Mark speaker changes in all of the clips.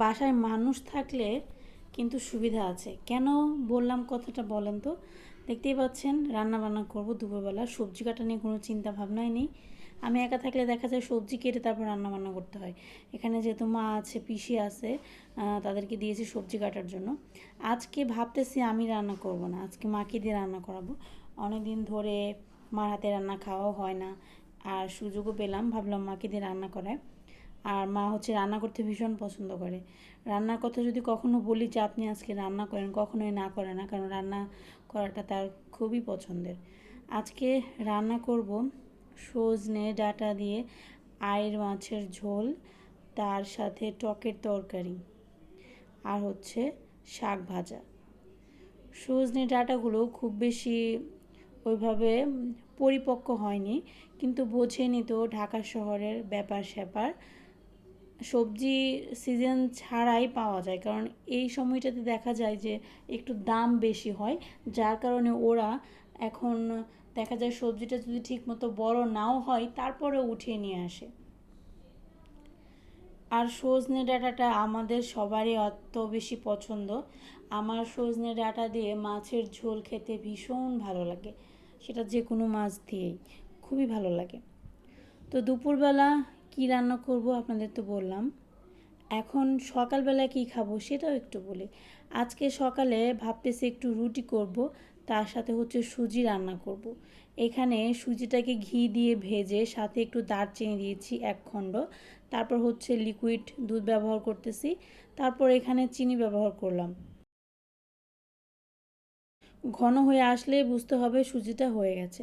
Speaker 1: বাসায় মানুষ থাকলে কিন্তু সুবিধা আছে। কেন বললাম কথাটা বলেন তো? দেখতেই পাচ্ছেন রান্না বান্না করব দুপুরবেলা, সবজি কাটা নিয়ে কোনো চিন্তা ভাবনাই নেই। আমি একা থাকলে দেখা যায় সবজি কেটে তারপর রান্না বান্না করতে হয়। এখানে যেহেতু মা আছে, পিসি আছে তাদেরকে দিয়েছি সবজি কাটার জন্য। আজকে ভাবতেছি আমি রান্না করব না, আজকে মাকে দিয়ে রান্না করাবো। অনেক দিন ধরে মার হাতে রান্না খাওয়াও হয় না। আর সুযোগও পেলাম, ভাবলাম মাকে দিয়ে রান্না করায়। আর মা হচ্ছে রান্না করতে ভীষণ পছন্দ করে। রান্নার কথা যদি কখনো বলি যে আপনি আজকে রান্না করেন, কখনোই না করে না, কারণ রান্না করাটা তার খুবই পছন্দের। আজকে রান্না করব সজনে ডাটা দিয়ে আয়ের মাছের ঝোল, তার সাথে টকের তরকারি আর হচ্ছে শাক ভাজা। সজনে ডাটাগুলো খুব বেশি ওইভাবে পরিপক্ক হয়নি, কিন্তু বোঝেনি তো ঢাকা শহরের ব্যাপার স্যাপার সবজি সিজন ছাড়াই পাওয়া যায়। কারণ এই সময়টাতে দেখা যায় যে একটু দাম বেশি হয়, যার কারণে ওরা এখন দেখা যায় সবজিটা যদি ঠিকমতো বড় নাও হয়, তারপরে উঠিয়ে নিয়ে আসে। আর সজনে ডাঁটাটা আমাদের সবারই অত বেশি পছন্দ। আমার সজনে ডাঁটা দিয়ে মাছের ঝোল খেতে ভীষণ ভালো লাগে। সেটা যে কোনো মাছ দিয়েই। খুবই ভালো লাগে। তো দুপুরবেলা কি রান্না করব আপনাদের তো বললাম। এখন সকালবেলা কি খাব সেটাও একটু বলি। আজকে সকালে ভাবতেছি একটু রুটি করব, তার সাথে হচ্ছে সুজি রান্না করব। এখানে সুজিটাকে ঘি দিয়ে ভেজে সাথে একটু দারচিনি দিয়েছি এক খণ্ড। তারপর হচ্ছে লিকুইড দুধ ব্যবহার করতেছি, তারপর এখানে চিনি ব্যবহার করলাম। ঘন হয়ে আসলে বুঝতে হবে সুজিটা হয়ে গেছে।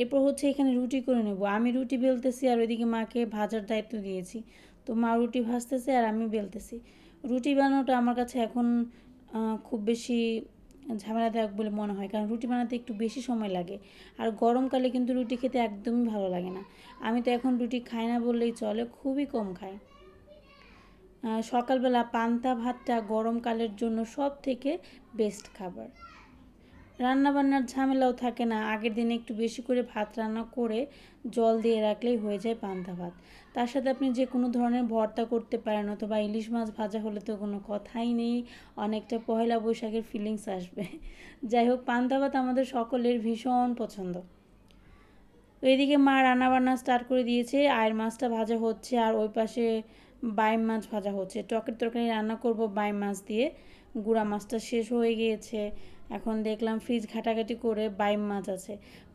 Speaker 1: এরপর হচ্ছে এখানে রুটি করে নেব। আমি রুটি বেলতেছি আর ওইদিকে মাকে ভাজার দায়িত্ব দিয়েছি। তো মা রুটি ভাজতেছে আর আমি বেলতেছি। রুটি বানানোটা আমার কাছে এখন খুব বেশি ঝামেলাদায়ক বলে মনে হয়। কারণ রুটি বানাতে একটু বেশি সময় লাগে। আর গরমকালে কিন্তু রুটি খেতে একদমই ভালো লাগে না। আমি তো এখন রুটি খাই না বললেই চলে, খুবই কম খাই। সকালবেলা পান্তা ভাতটা গরমকালের জন্য সব থেকে বেস্ট খাবার। রান্না বান্নার ঝামেলাও থাকে না। আগের দিনে একটু বেশি করে ভাত রান্না করে জল দিয়ে রাখলেই হয়ে যায় পান্তা ভাত। তার সাথে আপনি যে কোনো ধরনের ভর্তা করতে পারেন অথবা ইলিশ মাছ ভাজা হলে তো কোনো কথাই নেই। অনেকটা পয়লা বৈশাখের ফিলিংস আসবে। যাই হোক, পান্তা ভাত আমাদের সকলের ভীষণ পছন্দ। এদিকে মা রান্না বান্না স্টার্ট করে দিয়েছে। আয়ের মাছটা ভাজা হচ্ছে আর ওই পাশে বাইম মাছ ভাজা হচ্ছে। টকের তরকারি রান্না করব বাইম মাছ দিয়ে। গুঁড়া মাছটা শেষ হয়ে গিয়েছে। এখন দেখলাম ফ্রিজ ঘাটাঘাটি করে বাইম মাছ আছে।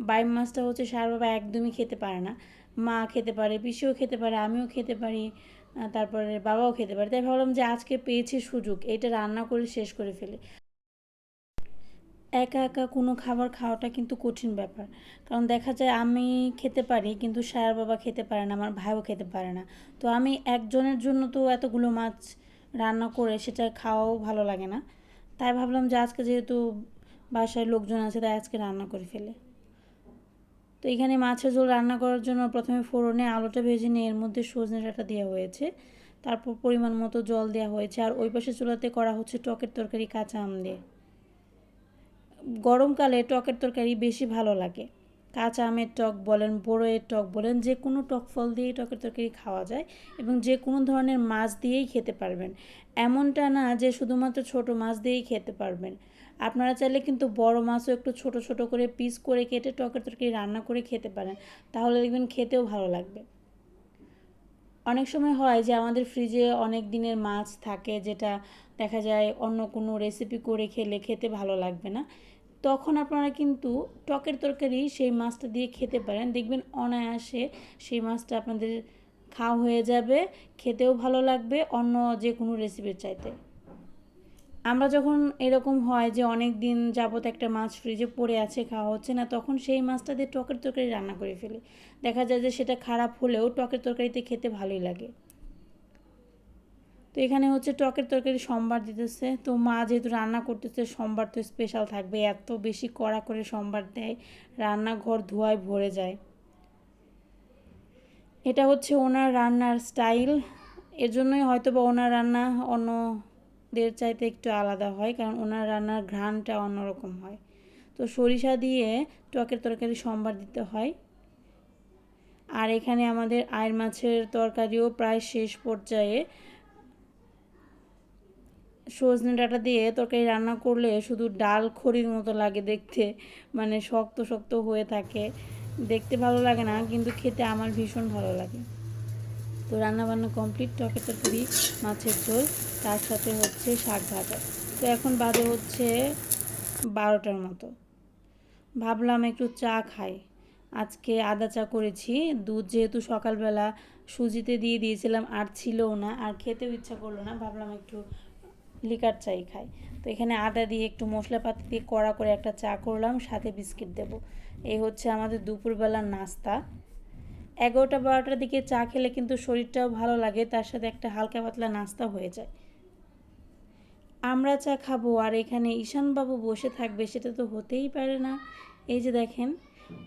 Speaker 1: বাইম মাছটা হচ্ছে সার বাবা একদমই খেতে পারে না। মা খেতে পারে, পিসিও খেতে পারে, আমিও খেতে পারি তারপরে বাবাও খেতে পারে। তাই ভাবলাম যে আজকে পেয়েছি সুযোগ, এটা রান্না করে শেষ করে ফেলি। একা একা কোনো খাবার খাওয়াটা কিন্তু কঠিন ব্যাপার। কারণ দেখা যায় আমি খেতে পারি কিন্তু সায়ার বাবা খেতে পারে না, আমার ভাইও খেতে পারে না। তো আমি একজনের জন্য তো এতগুলো মাছ রান্না করে সেটা খাওয়াও ভালো লাগে না। তাই ভাবলাম যে আজকে যেহেতু বাসায় লোকজন আছে তাই আজকে রান্না করে ফেলে। তো এখানে মাছের ঝোল রান্না করার জন্য প্রথমে ফোড়নে আলুটা ভেজে নিয়ে এর মধ্যে সজনে ডাঁটা দেওয়া হয়েছে। তারপর পরিমাণ মতো জল দেওয়া হয়েছে আর ওই পাশে চুলাতে করা হচ্ছে টকের তরকারি কাঁচা আম দিয়ে। গরমকালে টকের তরকারি বেশি ভালো লাগে। কাঁচা আমের টক বলেন, বড়ইয়ের টক বলেন, যে কোনো টক ফল দিয়েই টকের তরকারি খাওয়া যায় এবং যে কোনো ধরনের মাছ দিয়েই খেতে পারবেন। এমনটা না যে শুধুমাত্র ছোট মাছ দিয়েই খেতে পারবেন। আপনারা চাইলে কিন্তু বড় মাছও একটু ছোট ছোট করে পিস করে কেটে টকের তরকারি রান্না করে খেতে পারেন। তাহলে দেখবেন খেতেও ভালো লাগবে। অনেক সময় হয় যে আমাদের ফ্রিজে অনেক দিনের মাছ থাকে যেটা দেখা যায় অন্য কোনো রেসিপি করে খেলে খেতে ভালো লাগবে না। তখন আপনারা কিন্তু টকের তরকারি সেই মাছটা দিয়ে খেতে পারেন। দেখবেন অনায়াসে সেই মাছটা আপনাদের খাওয়া হয়ে যাবে, খেতেও ভালো লাগবে অন্য যে কোনো রেসিপির চাইতে। আমরা যখন এরকম হয় যে অনেক দিন যাবত একটা মাছ ফ্রিজে পড়ে আছে, খাওয়া হচ্ছে না, তখন সেই মাছটা দিয়ে টকের তরকারি রান্না করে ফেলি। দেখা যায় যে সেটা খারাপ হলেও টকের তরকারিতে খেতে ভালোই লাগে। তো এখানে হচ্ছে টকের তরকারি সম্বার দিতেছে। তো মা যেহেতু রান্না করতেছে সম্বার তো স্পেশাল থাকবে। এত বেশি কড়া করে সম্বার দেয়, রান্নাঘর ধোয়ায় ভরে যায়। এটা হচ্ছে ওনার রান্নার স্টাইল এর জন্যই হয়তো বা ওনার রান্না অন্যদের চাইতে একটু আলাদা হয়, কারণ ওনার রান্নার ঘ্রাণটা অন্যরকম হয়। তো সরিষা দিয়ে টকের তরকারি সম্বার দিতে হয়। আর এখানে আমাদের আয়ের মাছের তরকারিও প্রায় শেষ পর্যায়ে সজনে ডাঁটা দিয়ে তরকারি রান্না করলে শুধু ডাল খড়ির মতো লাগে দেখতে মানে শক্ত শক্ত হয়ে থাকে। দেখতে ভালো লাগে না, কিন্তু খেতে আমার ভীষণ ভালো লাগে। তো রান্নাবান্না কমপ্লিট টকের তরকারি, মাছের ঝোল, তার সাথে হচ্ছে শাক ভাজা। তো এখন বাজে হচ্ছে বারোটার মতো। ভাবলাম একটু চা খাই। আজকে আদা চা করেছি, দুধ যেহেতু সকালবেলা সুজিতে দিয়ে দিয়েছিলাম, আর ছিলও না, আর খেতেও ইচ্ছা করল না, ভাবলাম একটু লিকার চাই খাই। তো এখানে আদা দিয়ে একটু মশলাপাতি দিয়ে কড়া করে একটা চা করলাম, সাথে বিস্কিট দেব। এই হচ্ছে আমাদের দুপুরবেলার নাস্তা। এগারোটা বারোটার দিকে চা খেলে কিন্তু শরীরটাও ভালো লাগে, তার সাথে একটা হালকা পাতলা নাস্তা হয়ে যায়। আমরা চা খাব, আর এখানে ঈশানবাবু বসে থাকবে, সেটা তো হতেই পারে না। এই যে দেখেন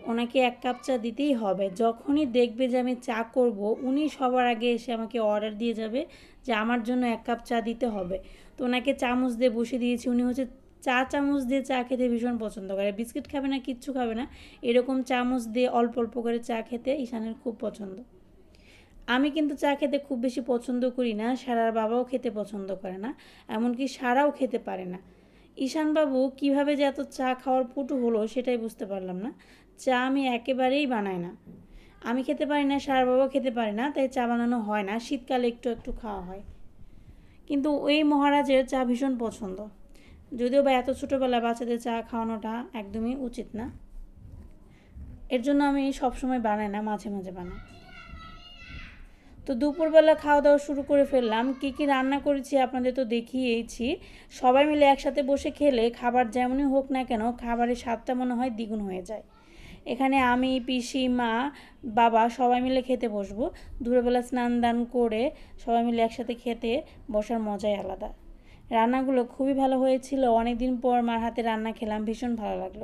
Speaker 1: ওনাকে এক কাপ চা দিতেই হবে। যখনই দেখবে যে আমি চা করব, উনি সবার আগে এসে আমাকে অর্ডার দিয়ে যাবে যে আমার জন্য এক কাপ চা দিতে হবে। তো ওনাকে চামচ দিয়ে বসে দিয়েছি। উনি হচ্ছে চা চামচ দিয়ে চা খেতে ভীষণ পছন্দ করে। বিস্কিট খাবে না, কিচ্ছু খাবে না। এরকম চামচ দিয়ে অল্প অল্প করে চা খেতে ঈশানের খুব পছন্দ। আমি কিন্তু চা খেতে খুব বেশি পছন্দ করি না। সারার বাবাও খেতে পছন্দ করে না, এমনকি সারাও খেতে পারে না। ঈশানবাবু কীভাবে যে এত চা খাওয়ার পটু হলো সেটাই বুঝতে পারলাম না। চা আমি একেবারেই বানাই না। আমি খেতে পারি না, সারা বাবাও খেতে পারে না, তাই চা বানানো হয় না, শীতকালে একটু একটু খাওয়া হয়। কিন্তু ওই মহারাজের চা ভীষণ পছন্দ। যদিও বা এত ছোটোবেলা বাচ্চাদের চা খাওয়ানোটা একদমই উচিত না। এর জন্য আমি সবসময় বানাই না, মাঝে মাঝে বানাই। তো দুপুরবেলা খাওয়া দাওয়া শুরু করে ফেললাম, কী কী রান্না করেছি আপনাদের তো দেখিয়েইছি। সবাই মিলে একসাথে বসে খেলে খাবার যেমনই হোক না কেন, খাবারের স্বাদটা মনে হয় দ্বিগুণ হয়ে যায়। এখানে আমি, পিসি, মা, বাবা সবাই মিলে খেতে বসবো। দুপুরবেলা স্নান দান করে সবাই মিলে একসাথে খেতে বসার মজাই আলাদা। রান্নাগুলো খুবই ভালো হয়েছিল। অনেক দিন পর মার হাতে রান্না খেলাম, ভীষণ ভালো লাগল।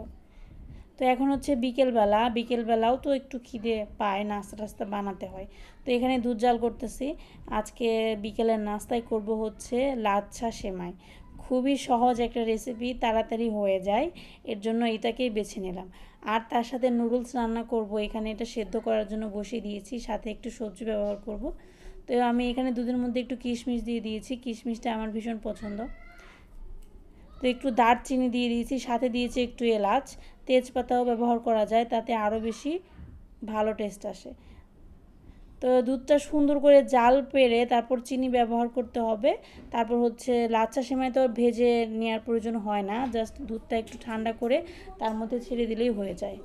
Speaker 1: তো এখন হচ্ছে বিকেলবেলা। বিকেলবেলাও তো একটু খিদে পায়, নাস্তা টাস্তা বানাতে হয়। তো এখানে দুধ জাল করতেছি। আজকে বিকেলের নাস্তায় করব হচ্ছে লাচ্ছা সেমাই। খুবই সহজ একটা রেসিপি তাড়াতাড়ি হয়ে যায়। এর জন্য এটাকেই বেছে নিলাম। আর তার সাথে নুডলস রান্না করব। এখানে এটা সেদ্ধ করার জন্য বসিয়ে দিয়েছি, সাথে একটু সবজি ব্যবহার করব। তো আমি এখানে দুধের মধ্যে একটু কিশমিশ দিয়ে দিয়েছি। কিশমিশটা আমার ভীষণ পছন্দ। তো একটু দারচিনি দিয়ে দিয়েছি, সাথে দিয়েছি একটু এলাচ। তেজপাতাও ব্যবহার করা যায়, তাতে আরও বেশি ভালো টেস্ট আসে। তো দুধটা সুন্দর করে জাল পেরে তারপর চিনি ব্যবহার করতে হবে। তারপর হচ্ছে লাচ্চা সেমাই তো ভেজে নেওয়ার প্রয়োজন হয় না, জাস্ট দুধটা একটু ঠান্ডা করে তার মধ্যে ছেড়ে দিলেই হয়ে যায়।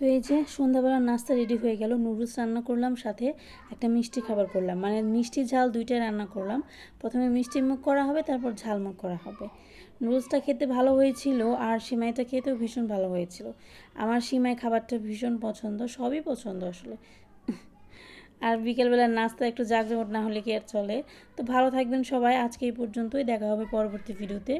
Speaker 1: তো এই যে সন্ধ্যাবেলা নাস্তা রেডি হয়ে গেল নুডলস রান্না করলাম, সাথে একটা মিষ্টি খাবার করলাম। মানে মিষ্টি ঝাল দুইটা রান্না করলাম। প্রথমে মিষ্টি মুখ করা হবে, তারপর ঝাল মুখ করা হবে। নুডলসটা খেতে ভালো হয়েছিল, আর সিমাইটা খেতেও ভীষণ ভালো হয়েছিল। আমার সিমাই খাবারটা ভীষণ পছন্দ, সবই পছন্দ আসলে। আর বিকেলবেলার নাস্তা একটু জাগজমট না হলে কি আর চলে? তো ভালো থাকবেন সবাই, আজকে এই পর্যন্তই, দেখা হবে পরবর্তী ভিডিওতে